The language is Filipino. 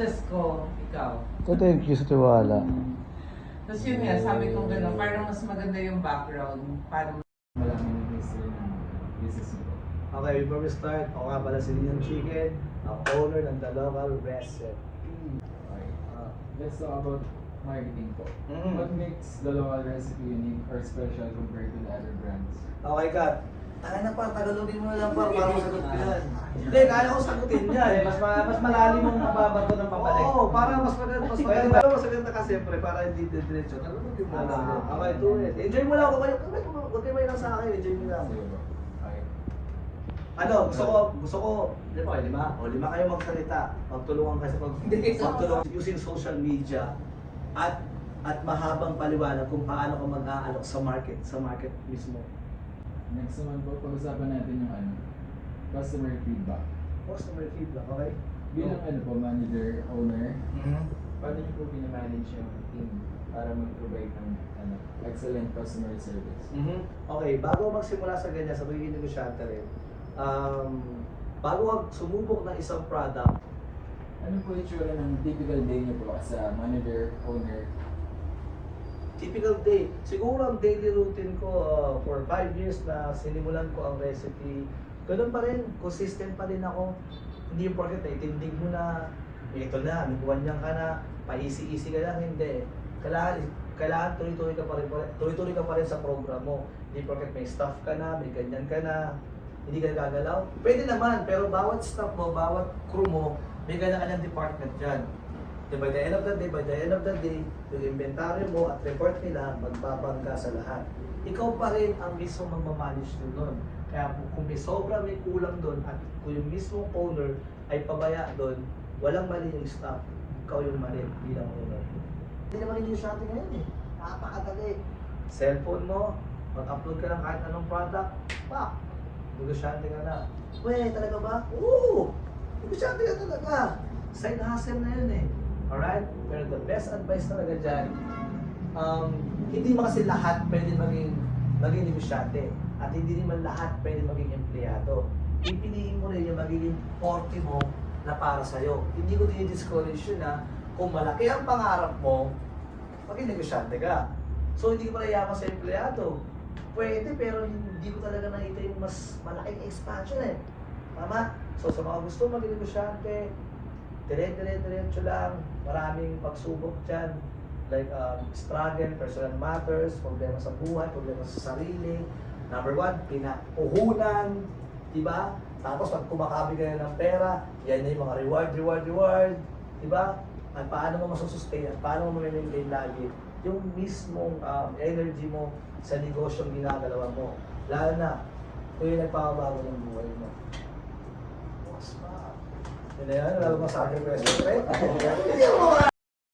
Diyos ko, ikaw. So, thank you sa tiwala. Tapos yun nga, sabi ko gano'n, parang mas maganda yung background para Malaman yung history ng business mo. Okay, before we start, ako nga pala si Leon Chicken, ang owner ng The Local Recipe. Okay. Ah, Let's talk about marketing po. Mm. What makes the local recipe unique or special compared to the other brands? Okay, Kat. Ay na pa, tagalogin mo na lang pa para masagot ko yan. Hindi, kaya ko sagutin yan. Mas, ma- mas malalim mong mababato ng papalik. Oo, para mas maganda, mas maganda. Pero mas maganda ka siyempre, para hindi diretso. Tagalogin mo lang. Ah, Okay, do it. Enjoy mo lang ako kayo. Huwag kayo may lang sa akin, enjoy mo lang. Ano, gusto ko, gusto ko, di ba, lima? O, lima kayo magsalita. Magtulungan kayo sa pag, magtulungan using social media at at mahabang paliwanag kung paano ka mag-aalok sa market, sa market mismo. Next naman po, pag-usapan natin yung ano, customer feedback. Customer feedback, okay? Bilang ano po, manager, owner, Mm-hmm. paano niyo po pinamanage yung team para mag-provide ng ano, excellent customer service? Mhm. Okay, bago magsimula sa ganyan, sa pagiging negosyante rin, um, bago ka sumubok ng isang product, Ano po yung tsura ng typical day niyo po as a manager, owner? typical day, siguro ang daily routine ko uh, for 5 years na sinimulan ko ang recipe, ganun pa rin, consistent pa rin ako. Hindi yung porket na itindig mo na, ito na, nagwanyan ka na, pa-easy-easy ka lang, hindi. Kailangan, kailangan tuloy-tuloy ka pa rin, tuloy-tuloy ka pa rin sa program mo. Hindi porket may staff ka na, may ganyan ka na, hindi ka gagalaw. Pwede naman, pero bawat staff mo, bawat crew mo, may kanya-kanyang department dyan. Then by the end of the day, by the end of the day, yung inventory mo at report nila, magbabangga sa lahat. Ikaw pa rin ang mismo magmamanage din nun. Kaya kung- may sobra, may kulang doon, at kung yung mismo owner ay pabaya doon, walang mali yung staff. Ikaw yung mali bilang owner. Hindi naman yung shouting ngayon eh. Napakadali. Cellphone mo, mag-upload ka ng kahit anong product, pak, negosyante ka na. Weh, talaga ba? Oo! Negosyante ka talaga. Side hustle na yun eh. Alright? Pero the best advice talaga dyan, um, hindi mo kasi lahat pwede maging maging negosyante. At hindi naman lahat pwede maging empleyado. Pipiliin mo rin yung magiging forte mo na para sa'yo. Hindi ko dinidiscourage yun na kung malaki ang pangarap mo, maging negosyante ka. So hindi ko pala yaman sa empleyado. Pwede, pero hindi ko talaga nakita yung mas malaking expansion eh. Tama? So sa mga gusto maging negosyante, dire-dire-diretso lang, maraming pagsubok dyan. Like um, struggle, personal matters, problema sa buhay, problema sa sarili. Number one, pinapuhunan, di ba? Tapos pag kumakabi ka na ng pera, yan na yung mga reward, reward, reward, di ba? At paano mo masusustain, at paano mo maintain lagi yung mismong um, energy mo sa negosyong ginagalawa mo. Lalo na, kung yung nagpapabago ng buhay mo. Boss, ma. Yun na yan, wala mo sa akin question,